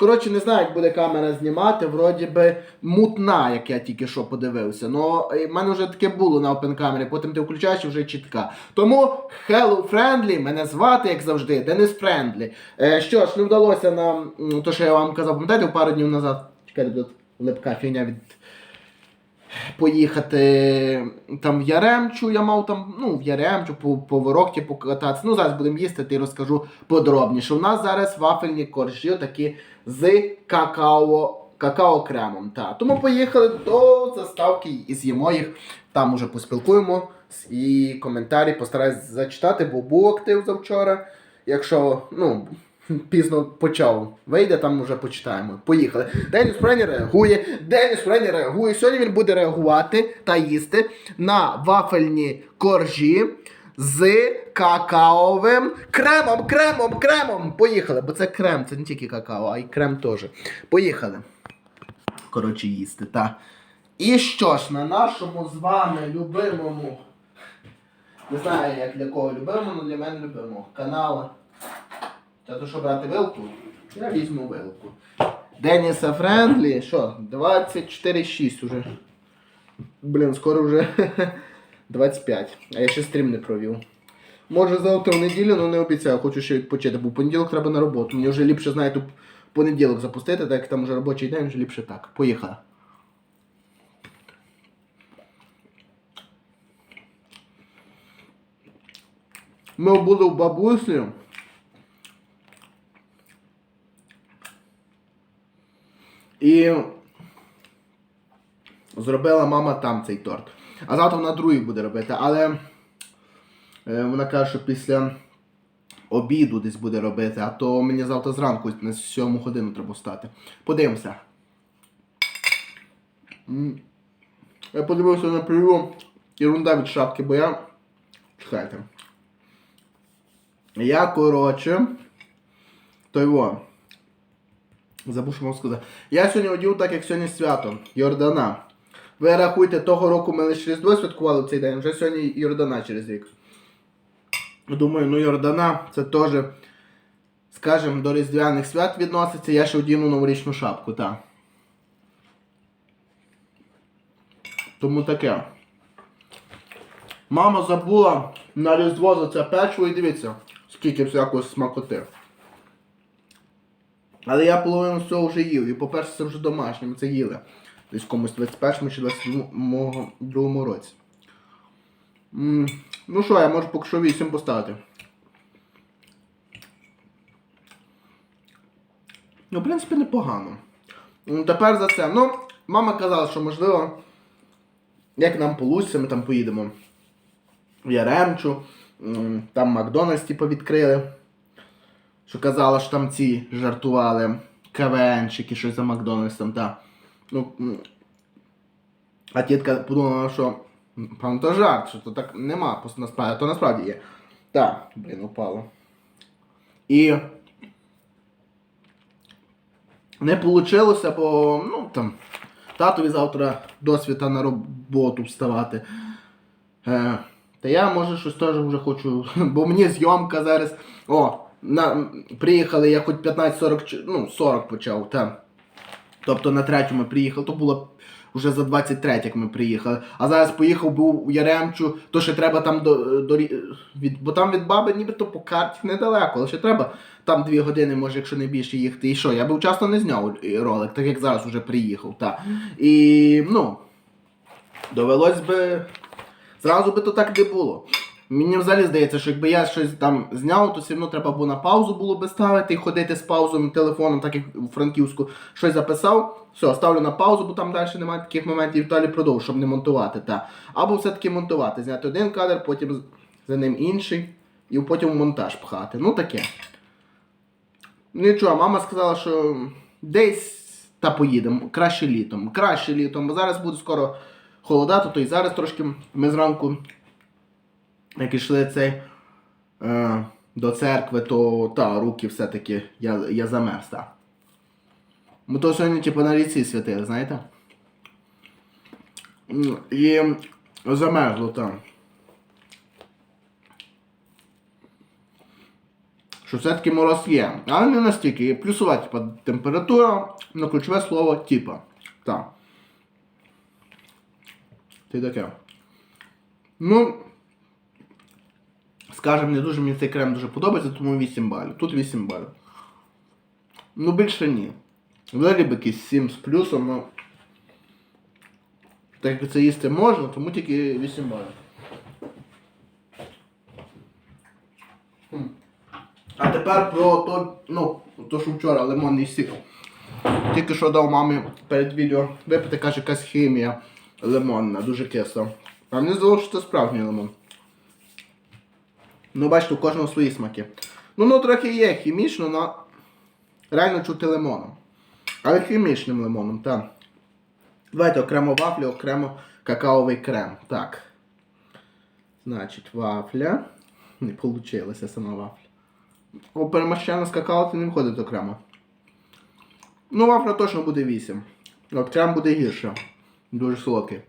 Коротше, не знаю, як буде камера знімати, вроді би мутна, як я тільки що подивився. Ну, в мене вже таке було на опенкамері, потім ти включаєш і вже чітка. Тому Hello Friendly, мене звати, як завжди, Денис. Е, що ж, не вдалося нам, то, що я вам казав, пам'ятаєте, пару днів назад. Чекайте, тут липка фігня від поїхати там в Яремчу, я мав там, ну, в Яремчу, по, по Ворохті покататися. Ну, зараз будемо їсти, ти розкажу подробніше. У нас зараз вафельні коржі такі з какао, какао-кремом. Та. Тому поїхали до заставки і з'їмо їх. Там уже поспілкуємо і коментарі постараюсь зачитати, бо був актив завчора. Якщо, ну, пізно почав. Вийде, там вже почитаємо. Поїхали. Деніс Френі реагує. Деніс Френі реагує. Сьогодні він буде реагувати та їсти на вафельні коржі з какаовим кремом, кремом, кремом. Поїхали. Бо це крем, це не тільки какао, а й крем теж. Поїхали. Коротше, їсти, та. І що ж, на нашому з вами любимому. Не знаю, як для кого любимому, але для мене любимого каналу. Та то що брати вилку? Я візьму вилку. Деніса Френдлі, що, 24,6 уже. Блін, скоро вже 25. А я ще стрім не провів. Може завтра в неділю, але не обіцяю, хочу ще відпочити, бо понеділок треба на роботу. Мені вже ліпше, знаєте, понеділок запустити, так як там вже робочий день, вже ліпше так. Поїхали. Ми були в бабусі. І зробила мама там цей торт. А завтра вона другий буде робити. Але е, вона каже, що після обіду десь буде робити, а то мені завтра зранку на 7 годину треба встати. Подивимося. Я подивився на прийом ерунда від шапки, бо я. Чекайте. Я, коротше. Той во. Забув, що можу сказати. Я сьогодні одів так, як сьогодні свято. Йордана. Ви рахуйте, того року ми лише Різдво святкували цей день, вже сьогодні Йордана через рік. Думаю, ну Йордана це теж, скажімо, до Різдвяних свят відноситься. Я ще одіну новорічну шапку, так. Тому таке. Мама забула на Різдво за це печиво і дивіться, скільки всякого смакоти. Але я половину цього вже їв. І по-перше, це вже домашнє, ми це їли. Десь в комусь 21 чи 22 році. Ну що, я можу поки що 8 поставити. Ну, в принципі, непогано. Ну, Тепер за це. Ну, мама казала, що можливо, як нам получиться, ми там поїдемо в Яремчу, там Макдональдс типу, відкрили. Що казала, що там ці жартували. КВНчики, щось за Макдональдсом, та. Ну, а тітка подумала, що жарт, що то так нема, насправді, то насправді є. Так, блін, упало. І не вийшло, бо ну там татові завтра до світа на роботу вставати. Е, та я може щось теж вже хочу, бо мені зйомка зараз. О, на, приїхали, я хоч 15-40, ну, 40 почав, та. Тобто на третьому приїхав, то було вже за 23, як ми приїхали. А зараз поїхав був у Яремчу, то ще треба там до, до від, бо там від баби нібито по карті недалеко, але ще треба там 2 години, може, якщо не більше їхати. І що? Я би часто не зняв ролик, так як зараз вже приїхав. Та. І ну, довелось би. Зразу би то так не було. Мені взагалі здається, що якби я щось там зняв, то все одно треба було на паузу було би ставити і ходити з паузою телефоном, так як у Франківську щось записав. Все, ставлю на паузу, бо там далі немає таких моментів, і далі продовжу, щоб не монтувати. Та. Або все-таки монтувати. Зняти один кадр, потім за ним інший, і потім монтаж пхати. Ну таке. Нічого, мама сказала, що десь та поїдемо. Краще літом. Краще літом, бо зараз буде скоро холодати, то і зараз трошки ми зранку, як ішли цей е, до церкви, то та, руки все-таки я, я замерз. Та. Бо то сьогодні типу, на ріці святили, знаєте? І замерзло там. що все-таки мороз є. Але не настільки. Є плюсова типа, температура, на ключове слово типа. Так. Ти таке. Ну, скажем, не дуже мені цей крем дуже подобається, тому 8 балів. Тут 8 балів. Ну, більше ні. Взагалі б якийсь 7 з плюсом, ну. Так як це їсти можна, тому тільки 8 балів. А тепер про то, ну, то, що вчора лимонний сік. Тільки що дав мамі перед відео випити, каже, якась хімія лимонна, дуже кисла. А мені здалося, що це справжній лимон. Ну, бачите, у кожного свої смаки. Ну, ну трохи є хімічно, але реально чути лимоном. Але хімічним лимоном, так. Давайте окремо вафлю, окремо какаовий крем. Так. Значить, вафля. Не вийшла сама вафля. О, перемащена з какао це не входить окремо. Ну, вафля точно буде 8. От крем буде гірше. Дуже солодкий.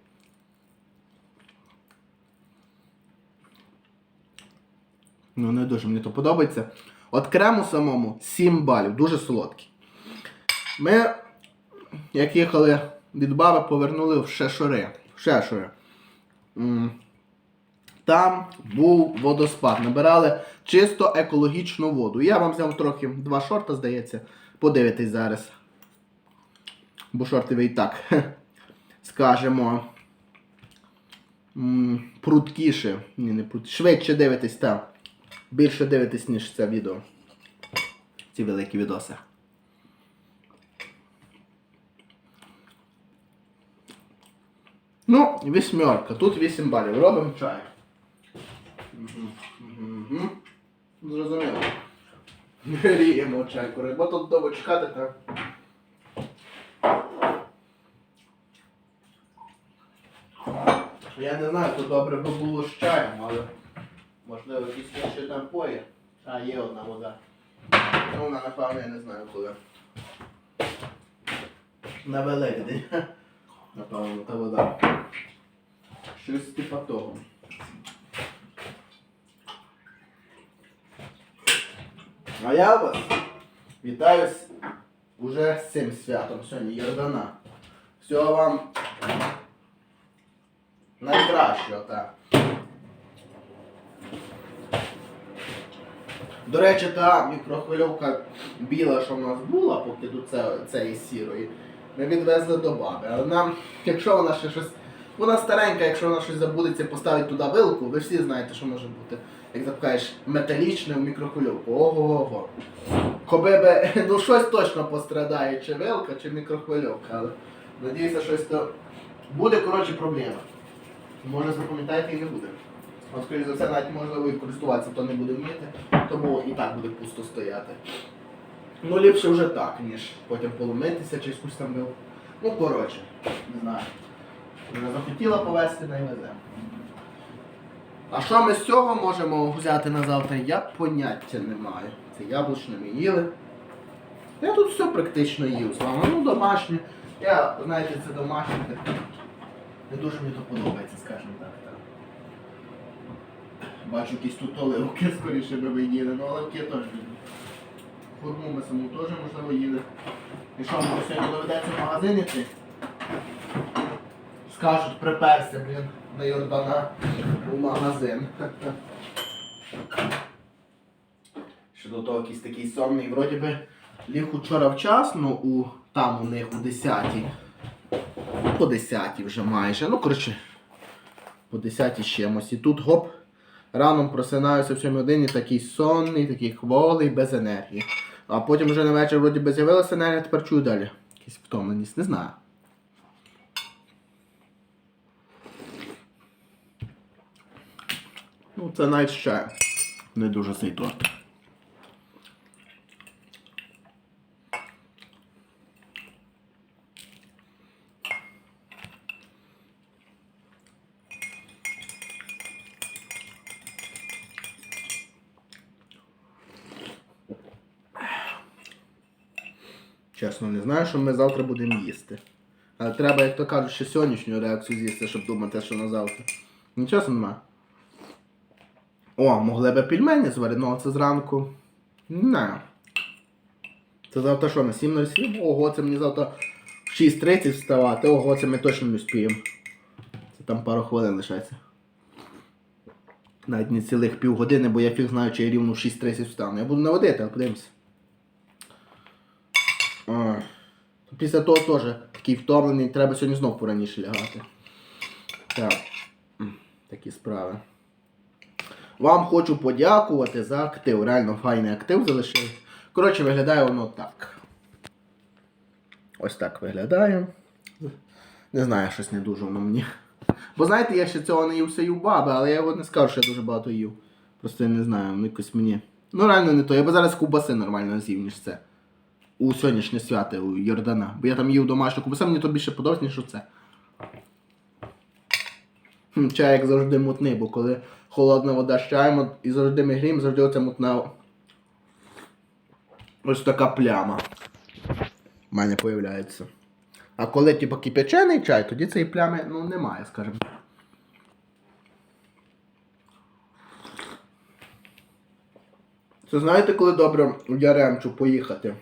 Ну, не дуже мені то подобається. От крему самому 7 балів, дуже солодкий. Ми, як їхали від баби, повернули в Шешори. В Шешори. Там був водоспад. Набирали чисто екологічну воду. Я вам взяв трохи два шорта, здається. Подивитесь зараз. Бо шорти ви і так, скажемо, пруткіше. Ні, не прут... Швидше дивитесь там. Більше дивитесь, ніж це відео. Ці великі відоси. Ну, вісьмерка. Тут 8 балів. Робимо чай. Мгм, мгм. Зрозуміло. Гріємо чай, кури, бо тут довго чекати та. Я не знаю, то добре би було з чаєм, але можливо якісь інші напої. А, є одна вода. Ну, вона, напевно, я не знаю коли. На Великдень. Напевно, та вода. Щось типа того. А я вас вітаю уже з цим святом сьогодні, Йордана. Всього вам найкращого, так. До речі, та мікрохвильовка біла, що в нас була, поки до цієї сірої, ми відвезли до баби. Але нам, якщо вона ще щось. Вона старенька, якщо вона щось забудеться поставити туди вилку, ви всі знаєте, що може бути. Як запхаєш металічне в мікрохвильовку. Ого-го. Коби би, ну щось точно пострадає, чи вилка, чи мікрохвильовка, але надіюся, щось то буде, коротше, проблема. Може запам'ятаєте і не буде. От, скоріш за все, навіть можливо і користуватися, то не буде вміти, тому і так буде пусто стояти. Ну, ліпше вже так, ніж потім поломитися чи якусь там бив. Ну, коротше, не знаю. Вже захотіла повезти, не везе. А що ми з цього можемо взяти на завтра, я поняття не маю. Це яблучне ми їли. Я тут все практично їв з вами. Ну, домашнє. Я, знаєте, це домашнє. Не дуже мені то подобається, скажімо так. Бачу якісь тут оливки скоріше би ви їли, ну оливки теж люблю. Хурму ми саму теж можливо їли. І що, може сьогодні доведеться в магазин іти? Скажуть, приперся, блін, на Йордана у магазин. Ще до того якийсь такий сонний, вроді би ліг учора вчасно у там у них у 10 по 10 вже майже. Ну, коротше, по 10 з чимось. І тут гоп, раном просинаюся в 7 годині, такий сонний, такий хволий, без енергії. А потім вже на вечір вроді би з'явилася енергія, тепер чую далі. Якась втомленість, не знаю. Ну, це ще не дуже цей торт. Чесно, не знаю, що ми завтра будемо їсти. Але треба, як то кажуть, ще сьогоднішню реакцію з'їсти, щоб думати, що на завтра. Нічого немає. О, могли би пельмені зварити, ну це зранку. Не. Це завтра що, на 7.07? Ого, це мені завтра в 6.30 вставати. Ого, це ми точно не вспіємо. Це там пару хвилин лишається. Навіть не цілих півгодини, бо я фіг знаю, чи я рівно в 6.30 встану. Я буду наводити, але подивимося. Ой. Після того теж такий втомлений, треба сьогодні знов пораніше лягати. Так. Такі справи. Вам хочу подякувати за актив. Реально файний актив залишив. Коротше, виглядає воно так. Ось так виглядає. Не знаю, щось не дуже воно мені. Бо знаєте, я ще цього не їв все їв баби, але я його не скажу, що я дуже багато їв. Просто я не знаю, ну якось мені. Ну реально не то. Я би зараз ковбаси нормально з'їв, ніж це. У сьогоднішнє свято у Йордана. Бо я там їв домашню ковбасу, мені то більше подобається, ніж це. Чай, як завжди, мутний, бо коли холодна вода з чаєм і завжди ми гріємо, завжди оця мутна. Ось така пляма. У мене появляється. А коли типу кипячений чай, тоді цієї плями ну, немає, скажімо. Це знаєте, коли добре в Яремчу поїхати?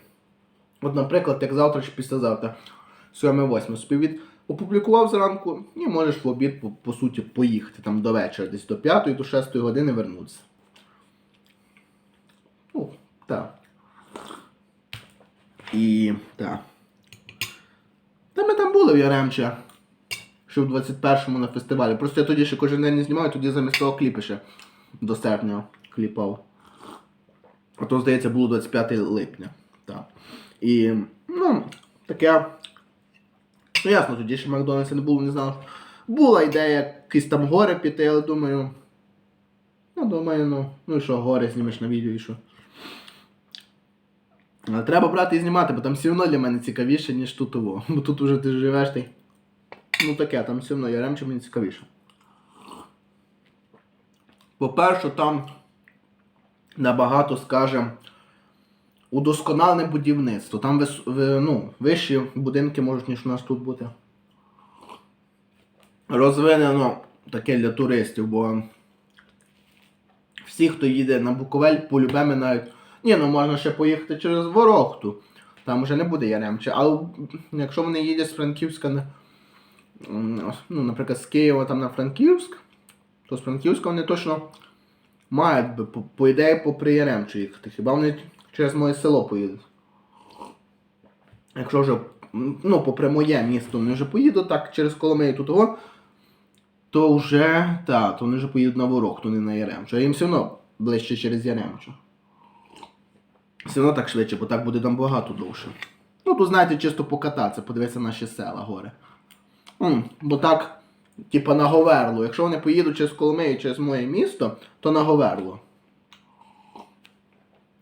От, наприклад, як завтра чи післязавтра, 7-8 собі від опублікував зранку і можеш в обід, по, по суті, поїхати там до вечора, десь до 5 до 6 години вернутися. Ну, так. І так. Та ми там були в Яремче. Ще в 21-му на фестивалі. Просто я тоді ще кожен день не знімаю, тоді замість того кліпи ще до серпня кліпав. А то, здається, було 25 липня. Так. І, ну, таке. Ну, ясно, тоді ще Макдональдса не було, не знав. Була ідея якісь там гори піти, але думаю. Ну, думаю, ну, ну і що, гори знімеш на відео і що. Але треба брати і знімати, бо там все одно для мене цікавіше, ніж тут того. Бо тут уже ти живеш ти. Ну таке, там все одно Яремче мені цікавіше. По-перше, там набагато, скажем, удосконалене будівництво. Там ну, вищі будинки можуть, ніж у нас тут бути. Розвинено таке для туристів, бо всі, хто їде на Буковель, полюбе навіть. Ні, ну можна ще поїхати через Ворохту. Там вже не буде Яремче. Але якщо вони їдуть з Франківська, ну, наприклад, з Києва там на Франківськ, то з Франківська вони точно мають би, по, по ідеї, попри Яремчу їхати. Хіба вони через моє село поїдуть? Якщо вже, ну, попри моє місто, вони вже поїдуть так через Коломию тут того, то вже, так, то вони вже поїдуть на Ворохту, не на Яремчу. А їм все одно ближче через Яремчу. Все одно так швидше, бо так буде там багато довше. Ну, тут, знаєте, чисто покататися, подивитися наші села, гори. М, бо так, типа на Говерло. Якщо вони поїдуть через Коломию, через моє місто, то на Говерло.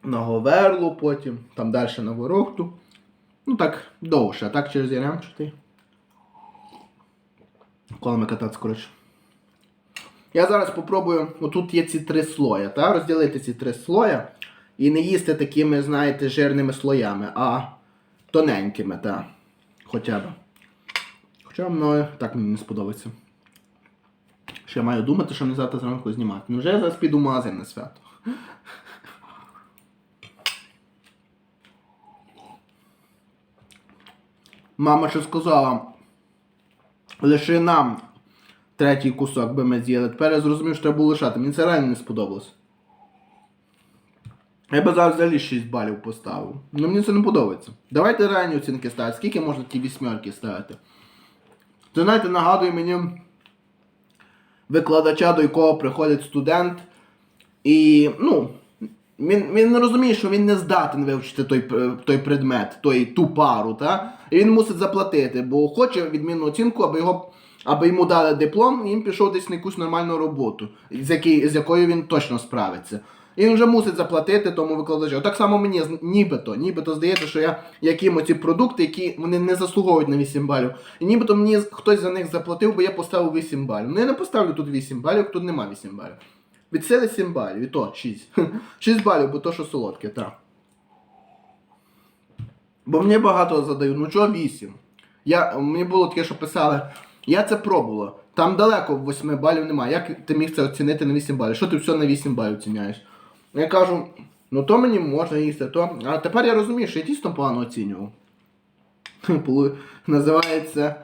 На Говерло, потім, там далі на Ворохту. Ну так, довше, а так через Яремчу ти. Колами кататися, коротше. Я зараз попробую, отут є ці три слоя, та? розділити ці три слоя і не їсти такими, знаєте, жирними слоями, а тоненькими, та. Хоча б. Хоча мною так мені не сподобається. Ще маю думати, що не завтра зранку знімати. Ну вже я зараз піду магазин на свято. Мама ще сказала, лише нам третій кусок би ми з'їли. Тепер я зрозумів, що треба було лишати. Мені це реально не сподобалось. Я би зараз взагалі 6 балів поставив. Ну мені це не подобається. Давайте реальні оцінки ставити. Скільки можна ті вісьмерки ставити? Це знаєте, нагадує мені викладача, до якого приходить студент, і ну, він, він розуміє, що він не здатен вивчити той, той предмет, той, ту пару, та? і він мусить заплатити, бо хоче відмінну оцінку, аби його. Аби йому дали диплом, і він пішов десь на якусь нормальну роботу, з, який, з якою він точно справиться. І він вже мусить заплатити тому викладачу. Так само мені нібито, нібито здається, що я яким оці продукти, які вони не заслуговують на 8 балів. І нібито мені хтось за них заплатив, бо я поставив 8 балів. Ну я не поставлю тут 8 балів, тут нема 8 балів. Від сили 7 балів, і то 6. 6 балів, бо то, що солодке, так. Бо мені багато задають, ну чого 8? Я, мені було таке, що писали, я це пробувала. Там далеко 8 балів немає. Як ти міг це оцінити на 8 балів? Що ти все на 8 балів оціняєш? Я кажу, Ну то мені можна їсти, то. А тепер я розумію, що я дійсно погано оцінював. Називається.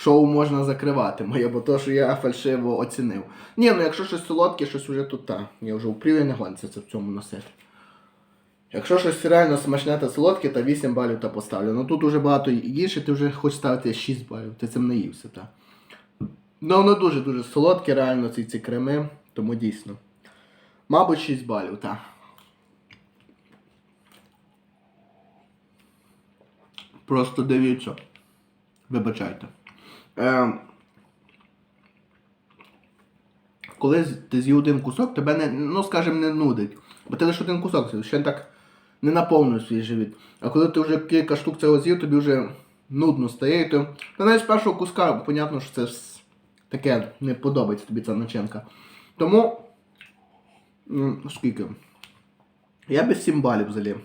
Шоу можна закривати моє, бо то, що я фальшиво оцінив. Ні, ну якщо щось солодке, щось уже тут та. Я вже впрів не гонці це в цьому носити. Якщо щось реально смачне та солодке, то 8 балів та поставлю. Ну тут уже багато їжі, ти вже хочеш ставити 6 балів. Ти цим не ївся, так. Ну воно дуже-дуже солодке, реально ці ці креми, тому дійсно. Мабуть, 6 балів, так. Просто дивіться. Вибачайте. Е, коли ти з'їв один кусок, тебе не, ну скажімо, не нудить. Бо ти лише один кусок ще так не наповнив свій живіт. А коли ти вже кілька штук цього з'їв, тобі вже нудно стає. І то, та навіть з першого куска, понятно, що це таке не подобається тобі ця начинка. Тому. Скільки? Я би 7 балів залів.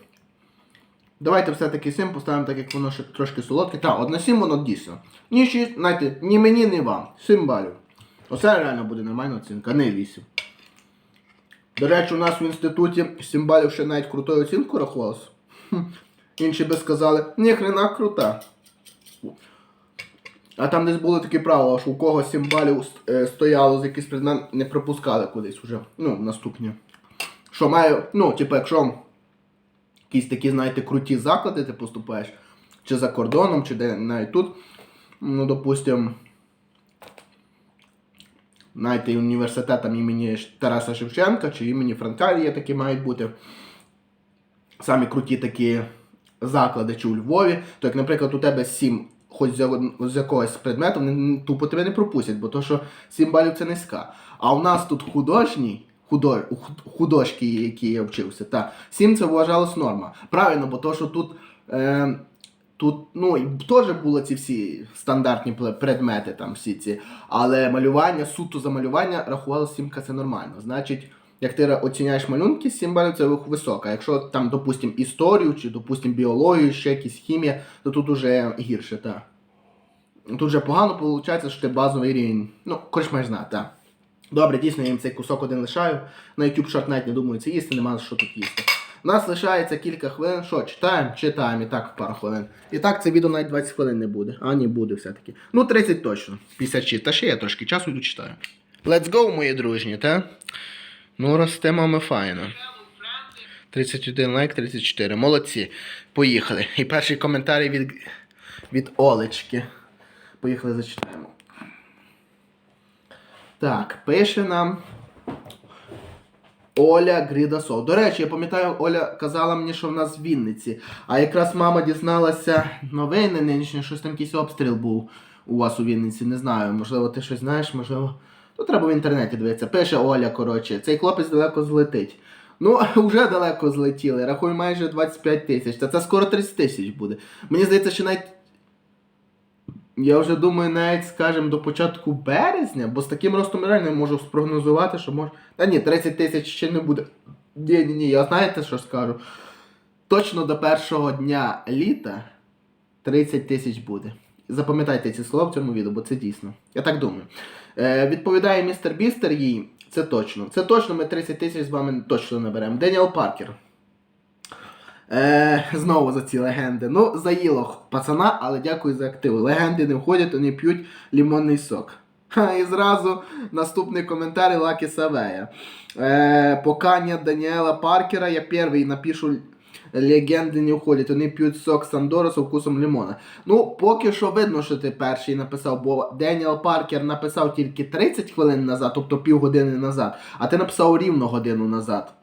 Давайте все-таки 7 поставимо так, як воно ще трошки солодке. Так, от на 7 воно дійсно. Ні 6, знаєте, ні мені, ні вам. 7 балів. Оце реально буде нормальна оцінка, не 8. До речі, у нас в інституті 7 балів ще навіть крутою оцінку рахувалося. Інші би сказали, ні, хрена крута. А там десь були такі правила, що у кого 7 балів е, стояло з якийсь предмет, не пропускали кудись вже. Ну, наступні. Що маю, ну, типу, якщо якісь такі, знаєте, круті заклади ти поступаєш, чи за кордоном, чи де навіть тут, ну, допустим, знаєте, університетам імені Тараса Шевченка чи імені Франка є такі мають бути самі круті такі заклади, чи у Львові, то як, наприклад, у тебе 7 хоч з, якогось предмету, тупо тебе не пропустять, бо то, що 7 балів це низька. А у нас тут художній, худо, у художки, які я вчився, та 7 це вважалось норма. Правильно, бо то, що тут. Е, Тут, ну, теж були ці всі стандартні предмети, там всі ці, але малювання, суто за малювання рахувало сімка це нормально. Значить, як ти оціняєш малюнки, 7 балів це висока. Якщо там, допустим, історію чи, допустим, біологію, ще якісь хімія, то тут уже гірше, так. Тут вже погано виходить, що ти базовий рівень. Ну, коротше маєш знати. Добре, дійсно, я їм цей кусок один лишаю. На YouTube Short навіть не думаю це їсти, нема що тут їсти. У нас лишається кілька хвилин. Що, читаємо? Читаємо і так пару хвилин. І так це відео навіть 20 хвилин не буде. А ні, буде все-таки. Ну, 30 точно. 56. Та ще я трошки часу йду читаю. Let's go, мої дружні, та? Ну, ростемо ми файно. 31 лайк, 34. Молодці. Поїхали. І перший коментар від, від Олечки. Поїхали зачитаємо. Так, пише нам Оля Грідасов. До речі, я пам'ятаю, Оля казала мені, що в нас в Вінниці. А якраз мама дізналася новини нинішні, щось там якийсь обстріл був у вас у Вінниці. Не знаю. Можливо, ти щось знаєш, можливо. То треба в інтернеті дивитися. Пише Оля, коротше, цей хлопець далеко злетить. Ну, вже далеко злетіли. Рахуй майже 25 тисяч. Та це скоро 30 тисяч буде. Мені здається, що навіть. Я вже думаю, навіть, скажімо, до початку березня, бо з таким ростом реально можу спрогнозувати, що може. Та ні, 30 тисяч ще не буде. Ні, ні, ні, я знаєте, що скажу? Точно до першого дня літа 30 тисяч буде. Запам'ятайте ці слова в цьому відео, бо це дійсно. Я так думаю. Е, відповідає містер Бістер їй. Це точно. Це точно ми 30 тисяч з вами точно наберемо. Деніел Паркер. Е, знову за ці легенди. Ну, заїло пацана, але дякую за актив. Легенди не входять, вони п'ють лімонний сок. Ха, і зразу наступний коментар Лакі Савея. Е, покання Даніела Паркера. Я перший напишу легенди не входять. Вони п'ють сок Сандора з вкусом лимона. Ну, поки що видно, що ти перший написав, бо Деніел Паркер написав тільки 30 хвилин назад, тобто півгодини назад, а ти написав рівно годину назад.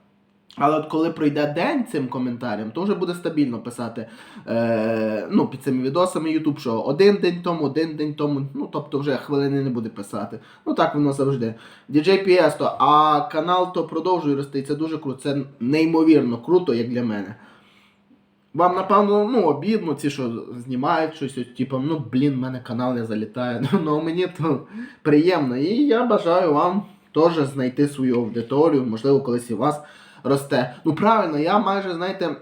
Але от коли пройде день цим коментарям, то вже буде стабільно писати е, ну, під цими відосами YouTube, що один день тому, один день тому, ну тобто вже хвилини не буде писати. Ну так воно завжди. DJ PS а канал то продовжує рости, і це дуже круто. Це неймовірно круто, як для мене. Вам, напевно, ну, обідно, ці, що знімають щось, от, типу, ну, блін, в мене канал не залітає. Ну, мені то приємно. І я бажаю вам теж знайти свою аудиторію, можливо, колись і вас росте. Ну, правильно, я майже, знаєте,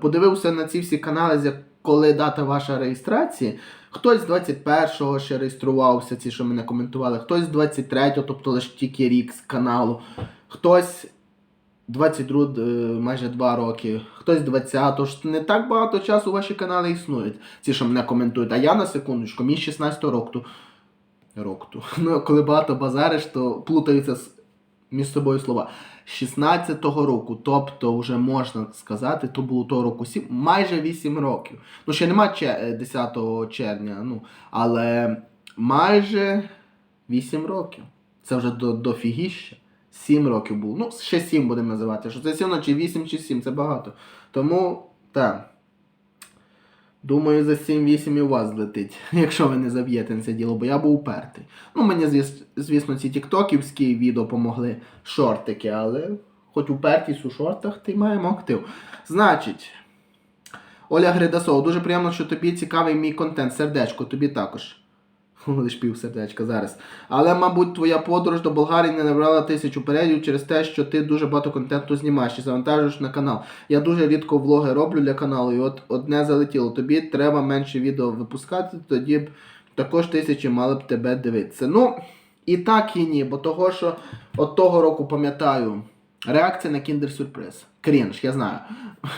подивився на ці всі канали, коли дата ваша реєстрації. Хтось з 21-го ще реєструвався, ці, що мене коментували, хтось з 23-го, тобто лише тільки рік з каналу, хтось 22, е, майже 2 роки, хтось 20, тож не так багато часу ваші канали існують. Ці, що мене коментують. А я на секундочку, мій 16 року. Року. Ну, коли багато базариш, то плутаються між собою слова. 16-го року, тобто вже можна сказати, то було того року 7, майже 8 років. Ну, ще нема е, 10 червня, ну, але майже 8 років. Це вже до, до фігіща. 7 років було. Ну, ще 7 будемо називати. Що це 7, чи 8, чи 7, це багато. Тому, так. Думаю, за 7-8 і у вас злетить, якщо ви не заб'єте на це діло, бо я був упертий. Ну, мені, звісно, ці тіктоківські відео помогли шортики, але хоч упертість у шортах, ти маємо актив. Значить, Оля Гридасова, дуже приємно, що тобі цікавий мій контент. Сердечко, тобі також. Лиш пів сердечка зараз. Але, мабуть, твоя подорож до Болгарії не набрала тисячу переглядів через те, що ти дуже багато контенту знімаєш і завантажуєш на канал. Я дуже рідко влоги роблю для каналу, і от одне залетіло. Тобі треба менше відео випускати, тоді б також тисячі мали б тебе дивитися. Ну, і так і ні, бо того, що от того року пам'ятаю, реакція на Surprise. Крінж, я знаю,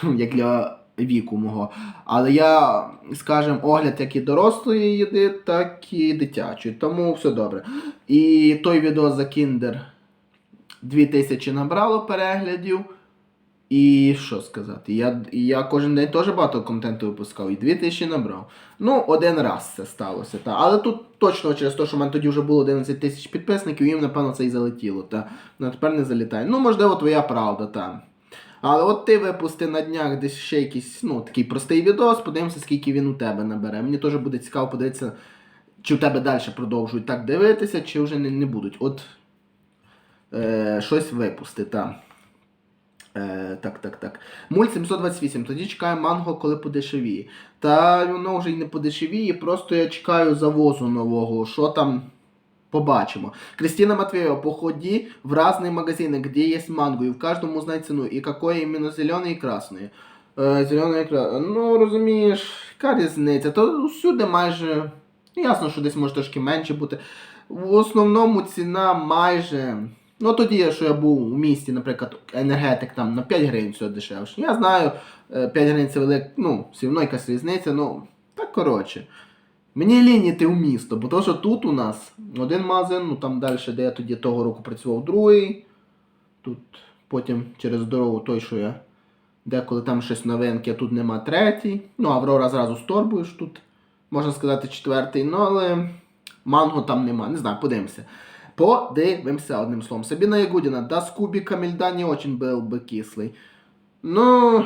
як для віку мого. Але я, скажем, огляд як і дорослої їди, так і дитячої. Тому все добре. І той відео за Kinder 2000 набрало переглядів. І що сказати? Я, я кожен день теж багато контенту випускав, і 2000 набрав. Ну, один раз це сталося. Та. Але тут точно через те, що в мене тоді вже було 11 тисяч підписників, їм, напевно, це і залетіло. Та. Ну, тепер не залітає. Ну, можливо, твоя правда, та. Але от ти випусти на днях десь ще якийсь, ну, такий простий відос, подивимося, скільки він у тебе набере. Мені теж буде цікаво подивитися, чи в тебе далі продовжують так дивитися, чи вже не, не будуть. От е, щось випусти, так. Е, так, так, так. Мульт 728. Тоді чекаю манго, коли подешевіє. Та воно вже й не подешевіє, просто я чекаю завозу нового. Що там побачимо. Кристина Матвеева, походи в разные магазины, где есть манго, и в каждом узнай цену, и какое именно зеленое и красное. Е, зелене і красне. Ну, розумієш, яка різниця? То всюди майже. Ясно, що десь може трошки менше бути. В основному ціна майже. Ну тоді, що я був у місті, наприклад, енергетик там на 5 гривень все дешевше. Я знаю, е, 5 гривень це велик, ну, все одно якась різниця, ну, так коротше. Мені лінь йти в місто, бо то, що тут у нас один магазин, ну там далі, де я тоді того року працював, другий. Тут потім через дорогу той, що я деколи там щось новеньке, а тут нема третій. Ну, Аврора зразу з торбою ж тут, можна сказати, четвертий, ну але манго там нема. Не знаю, подивимося. Подивимося одним словом. Сабіна Ягудіна, да з кубиками льда не очень был бы кислий. Ну,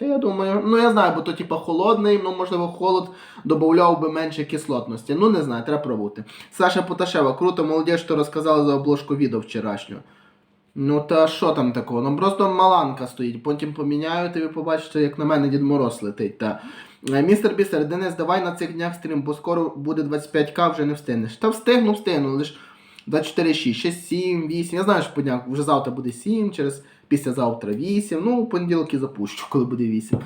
та я думаю, ну я знаю, бо то типа холодний, ну можливо холод додавав би менше кислотності. Ну не знаю, треба пробувати. Саша Поташева, круто, молодець, що розказала за обложку відео вчорашнього. Ну та що там такого? Ну просто маланка стоїть, потім поміняю, і ви побачите, як на мене Дід Мороз летить. Та. Е, Містер Бістер, Денис, давай на цих днях стрім, бо скоро буде 25к, вже не встигнеш. Та встигну, встигну, лиш 24, 6, ще 7, 8. Я знаю, що по днях вже завтра буде 7, через післязавтра 8. Ну, понеділок і запущу, коли буде 8.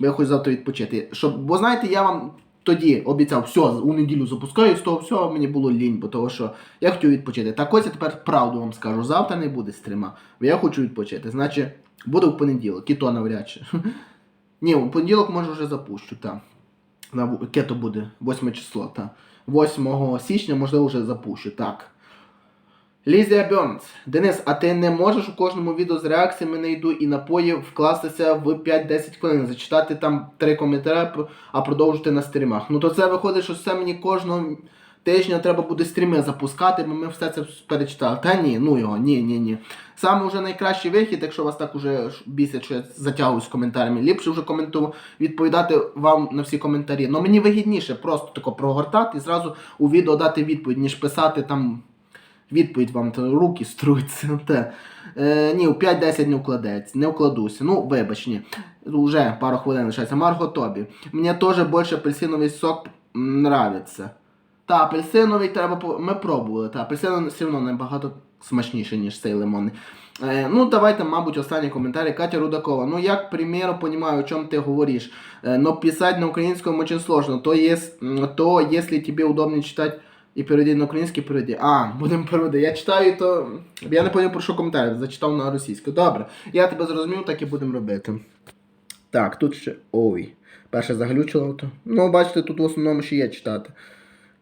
Бо я хочу завтра відпочити. Щоб, бо знаєте, я вам тоді обіцяв, все, у неділю запускаю, з того всього мені було лінь, бо того, що я хотів відпочити. Так ось я тепер правду вам скажу. Завтра не буде стріма, бо я хочу відпочити. Значить, буде в понеділок, і то навряд чи. Ні, у понеділок може вже запущу, так. На ву- то буде? 8 число, так. 8 січня, можливо, вже запущу, так. Лізія Бьонс. Денис, а ти не можеш у кожному відео з реакціями на їду і напої вкластися в 5-10 хвилин, зачитати там три коментарі, а продовжити на стрімах. Ну то це виходить, що це мені кожного тижня треба буде стріми запускати, бо ми все це перечитали. Та ні, ну його, ні, ні, ні. Саме вже найкращий вихід, якщо вас так уже бісять, що я затягую з коментарями, ліпше вже коменту відповідати вам на всі коментарі. Ну мені вигідніше просто тако прогортати і зразу у відео дати відповідь, ніж писати там відповідь вам то руки струться. Те. Е, ні, у 5-10 не вкладеться, не вкладуся. Ну, вибач, ні. Уже пару хвилин лишається. Марго Тобі. Мені теж більше апельсиновий сок нравиться. Та, апельсиновий треба Ми пробували, та апельсиновий все одно набагато смачніше, ніж цей лимонний. Е, ну, давайте, мабуть, останній коментар. Катя Рудакова. Ну, я, к примеру, понимаю, о чем ты говоришь. Э, но писать на украинском очень сложно. То, есть, то если тебе удобнее читать І перейди на український перейди. А, будемо переводи. Я читаю, то. Я не поняв про що коментар, зачитав на російську. Добре, я тебе зрозумів, так і будемо робити. Так, тут ще. Ой. Перше заглючило то. Ну, бачите, тут в основному ще є читати.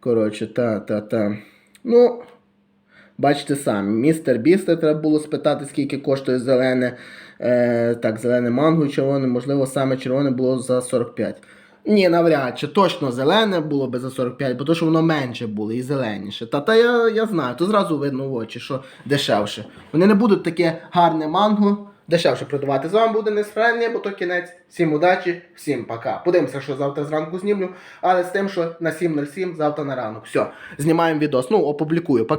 Коротше, та, та, та. Ну. Бачите самі, містер Бістер треба було спитати, скільки коштує зелене, е, так, зелене манго червоне, можливо, саме червоне було за 45. Ні, навряд чи точно зелене було би за 45, бо то, що воно менше було і зеленіше. Та та я, я знаю, то зразу видно в очі, що дешевше. Вони не будуть таке гарне манго дешевше продавати. З вами буде Несфренлі, бо то кінець. Всім удачі, всім пока. Подивимося, що завтра зранку знімлю, але з тим, що на 7.07 завтра на ранок. Все, знімаємо відос. Ну, опублікую. Пока.